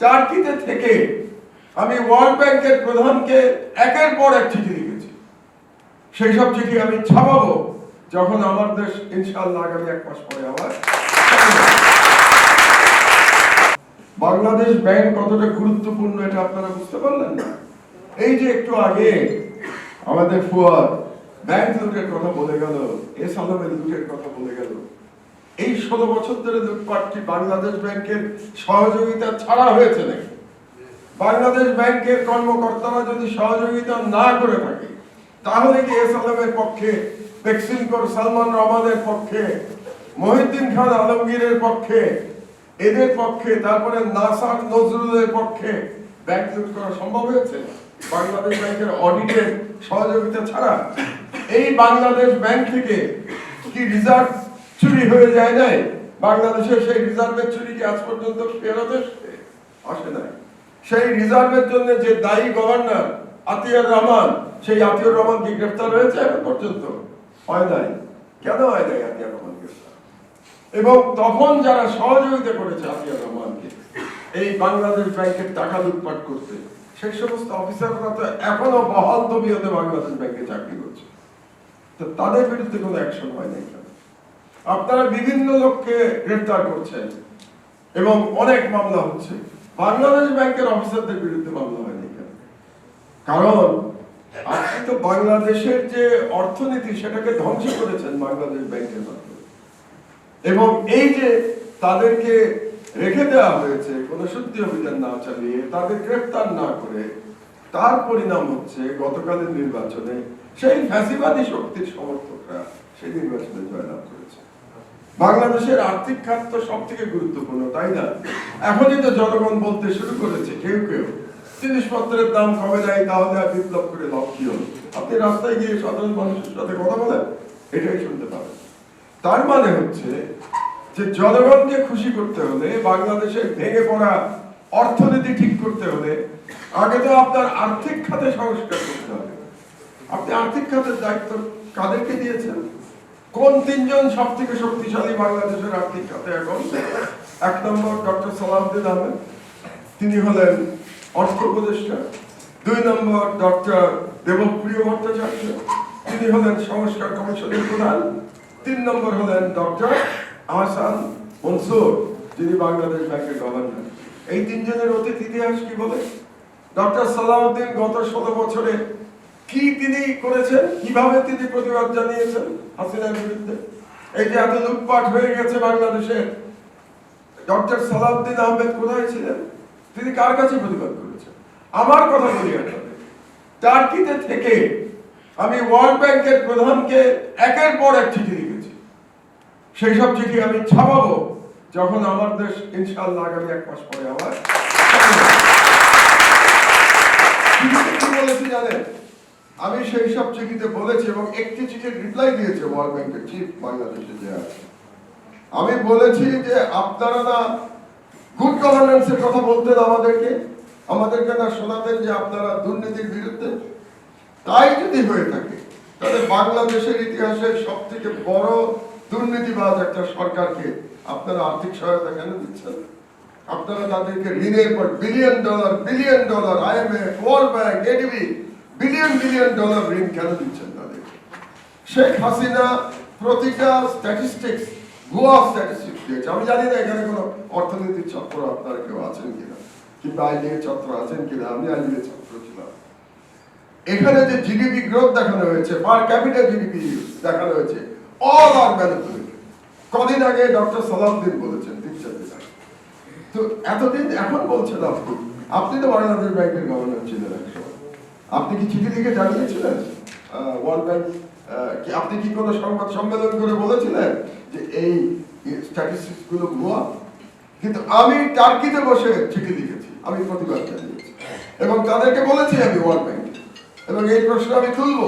টার্কিতে থেকে আমি ওয়ার্ল্ড ব্যাংকের প্রধানকে একের পর এক চিঠি লিখেছি। সেই সব চিঠি আমি ছাপাবো যখন আমার দেশ ইনশাআল্লাহ আগামী এক মাস পরে আবার বাংলাদেশ ব্যাংক কতটা গুরুত্বপূর্ণ এটা আপনারা বুঝতে পারলেন না? এই যে একটু আগে আমাদের ফুয়াদ ব্যাংক লুটের কথা বলে গেল এস আলমের লুটের কথা বলে গেল। এই ষোলো বছর ধরে লুটপাটটি বাংলাদেশ ব্যাংকের সহযোগিতা ছাড়া হয়েছে নাকি? বাংলাদেশ ব্যাংকের কর্মকর্তারা যদি সহযোগিতা না করে থাকে, তাহলে কি এস আলমের পক্ষে বেক্সিমকর সালমান রহমানের পক্ষে, মহিউদ্দিন খান আলমগীরের পক্ষে, এদের পক্ষে, তারপরে নাসার নজরুলের পক্ষে ব্যাংক লুট করা সম্ভব হয়েছে? বাংলাদেশ ব্যাংকের অডিটের সহযোগিতা ছাড়া? এই বাংলাদেশ ব্যাংক থেকে কি রিজার্ভ চুরি হয়ে যায় নাই। বাংলাদেশের সেই রিজার্ভের চুরি কি আজ পর্যন্ত ফেরত এসছে? আসে নাই। সেই রিজার্ভের জন্য যে দায়ী গভর্নর আতিয়ার রহমান, সেই আতিয়ার রহমান কি গ্রেফতার হয়েছে এখন পর্যন্ত? হয় নাই। কেন হয় নাই আতিয়ার রহমান গ্রেফতার? এবং তখন যারা সহযোগিতা করেছে আতিয়ার রহমানকে, এই বাংলাদেশ ব্যাংকের টাকা লুটপাট করতে, সেই সমস্ত অফিসাররা তো এখনও বহাল তবিয়তে বাংলাদেশ ব্যাংকে চাকরি করছে। তো তাদের বিরুদ্ধে কোনো অ্যাকশন হয় নাই কেন? আপনারা বিভিন্ন লোককে গ্রেফতার করছেন এবং অনেক মামলা হচ্ছে। বাংলাদেশ ব্যাংকের অফিসারদের বিরুদ্ধে মামলা হয়নি কারণ আপনি তো বাংলাদেশের যে অর্থনীতি, সেটাকে ধ্বংস করেছেন বাংলাদেশ ব্যাংকের মাধ্যমে। এবং এই যে তাদেরকে রেখে দেওয়া হয়েছে, কোনো শুদ্ধি অভিযান না চালিয়ে, তাদের গ্রেফতার না করে, তার পরিণাম হচ্ছে গতকালের নির্বাচনে সেই ফ্যাসিবাদী শক্তির সমর্থকরা সেই নির্বাচনে জয়লাভ করেছে। বাংলাদেশের আর্থিক খাত তো সব থেকে গুরুত্বপূর্ণ, তাই না? এখনই তো জনগণ বলতে শুরু করেছে, কেউ কেউ। জিনিসপত্রের দাম কমে যায় তাহলে আর বিপ্লব করে হলো আপনি রাস্তায় গিয়ে সাধারণ মানুষের সাথে কথা বলেন, এটাই শুনতে পাবেন। তার মানে হচ্ছে যে জনগণকে খুশি করতে হলে বাংলাদেশের ভেঙে পড়া অর্থনীতি ঠিক করতে হলে, আগে তো আপনার আর্থিক খাতে সংস্কার করতে হবে। আপনি আর্থিক খাতের দায়িত্ব কাদেরকে দিয়েছেন? কোন তিনজন সব থেকে শক্তিশালী বাংলাদেশের আর্থিক খাতে এখন? এক নম্বর ডক্টর সালাউদ্দিন আহমেদ। তিনি হলেন অর্থ উপদেষ্টা। দুই নম্বর ডক্টর দেবপ্রিয় ভট্টাচার্য। তিনি হলেন সংস্কার কমিশনের প্রধান। তিন নম্বর হলেন ডক্টর আহসান মনসুর, যিনি বাংলাদেশ ব্যাংকের গভর্নর। এই তিনজনের অতীত ইতিহাস কি বলে? ডক্টর সালাউদ্দিন গত ষোলো বছরে কি তিনি করেছেন? কীভাবে তিনি প্রতিবাদ জানিয়েছেন হাসিনার বিরুদ্ধে? এই যে এত লুটপাট হয়ে গেছে বাংলাদেশে। ডক্টর সালাউদ্দিন আহমেদ কোথায় ছিলেন? তিনি কার কাছে প্রতিবাদ করেছেন? আমার কথা বলি টার্কিতে থেকে আমি ওয়ার্ল্ড ব্যাংকের প্রধানকে একের পর এক চিঠি লিখেছি। সেই সব চিঠি আমি ছাপাবো যখন আমার দেশ ইনশাআল্লাহ আগামী এক মাস পরে আবার আমি সেই সব চিঠিতে বলেছি এবং একটি চিঠির রিপ্লাই দিয়েছে ওয়ার্ল্ড ব্যাংকের চিফ বাংলাদেশে যে আছে আমি বলেছি যে আপনারা না গুড গভর্নেন্সের কথা বলতেন আমাদেরকে। আমাদেরকে না শোনাতেন যে আপনারা দুর্নীতির বিরুদ্ধে। তাই যদি হয়ে থাকে, তাহলে বাংলাদেশের ইতিহাসে সব থেকে বড় দুর্নীতিবাজ একটা সরকারকে আপনারা আর্থিক সহায়তা কেন দিচ্ছেন? আপনারা তাদেরকে ঋণের পর billion dollar billion dollar IMF world bank ADB billion billion dollar ঋণ কেন দিচ্ছেন তাদেরকে শেখ হাসিনা প্রতিটা স্ট্যাটিস্টিক্স ভুয়া স্ট্যাটিস্টিক্স দিয়েছে। আমি জানি না এখানে কোনো অর্থনীতির চক্র আপনারা কেউ আছেন কিনা, কিংবা আইডিএ চক্র আছেন কিনা, আমি আইডিএ চক্র ছিলাম। এখানে যে জিডিপি গ্রোথ দেখানো হয়েছে পার ক্যাপিটাল জিডিপি দেখানো হয়েছে অল আর ম্যানিপুলেটেড কদিন আগে ডক্টর সালাউদ্দিন বলেছেন, তিন চার দিন আগে। তো এতদিন এখন বলছেন আপনি আপনি তো বাংলাদেশ ব্যাংকের গভর্নর ছিলেন একসময়। আপনি কি চিঠি লিখে জানিয়েছিলেন? ওয়ার্ল্ড ব্যাংক কি আপনি কি কোনো সংবাদ সম্মেলন করে বলেছিলেন যে এই স্ট্যাটিস্টিক্সগুলো ভুয়া? কিন্তু আমি টার্কিতে বসে চিঠি লিখেছি, আমি প্রতিবাদ জানিয়েছি। এবং তাদেরকে বলেছি আমি ওয়ার্ল্ড ব্যাংক এবং এই প্রশ্ন আমি তুলব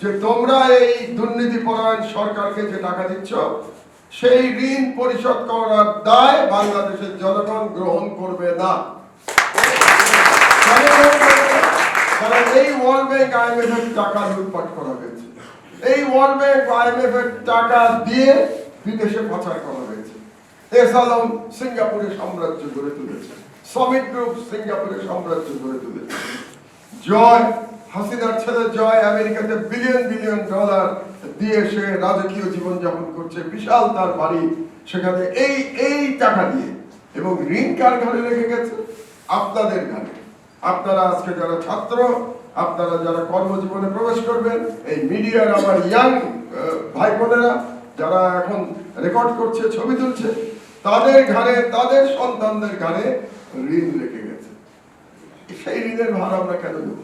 যে তোমরা এই দুর্নীতি পরায়ণ সরকারকে যে টাকা দিচ্ছ, সেই ঋণ পরিশোধ করার দায় বাংলাদেশের জনগণ গ্রহণ করবে না কেন গ্রহণ করবে না? কারণ এই ওয়ার্ল্ড ব্যাংক আইএমএফ টাকা লুটপাট করা হয়েছে। এই ওয়ার্ল্ড ব্যাংক আইএমএফ টাকা দিয়ে বিদেশে পাচার করা হয়েছে। এস আলম সিঙ্গাপুরে সাম্রাজ্য গড়ে তুলেছে। সমিট গ্রুপ সিঙ্গাপুরের সাম্রাজ্য গড়ে তুলেছে। জয়, হাসিনার ছেলে জয় আমেরিকাতে বিলিয়ন বিলিয়ন ডলার দিয়ে সে রাজকীয় জীবন যাপন করছে। বিশাল তার বাড়ি সেখানে। এই এই টাকা দিয়ে। এবং ঋণ কার ঘরে রেখে গেছে। আপনাদের ঘরে আপনারা আজকে যারা ছাত্র আপনারা যারা কর্মজীবনে প্রবেশ করবেন, এই মিডিয়ার আমার ইয়াং ভাই বোনেরা যারা এখন রেকর্ড করছে, ছবি তুলছে, তাদের ঘরে তাদের সন্তানদের ঘরে ঋণ রেখে গেছে। সেই ঋণের ভার আমরা কেন দেব?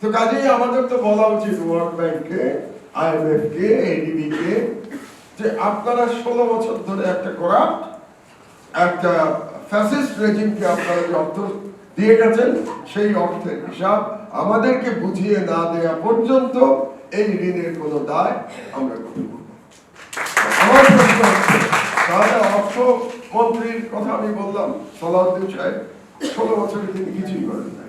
তো কাজেই আমাদের তো বলা উচিত ওয়ার্ল্ড ব্যাংককে আইএমএফ কে এডিবি কে, যে আপনারা ষোলো বছর ধরে একটা করাপ্ট একটা ফ্যাসিস্ট রেজিমকে আপনারা যে অর্থ দিয়ে গেছেন সেই অর্থের হিসাব আমাদেরকে বুঝিয়ে না দেওয়া পর্যন্ত এই ঋণের কোনো দায় আমরা করব। আমার প্রশ্ন তাহলে অর্থমন্ত্রীর কথা আমি বললাম, সালাউদ্দিন সাহেব, ষোলো বছরে তিনি কিছুই করেন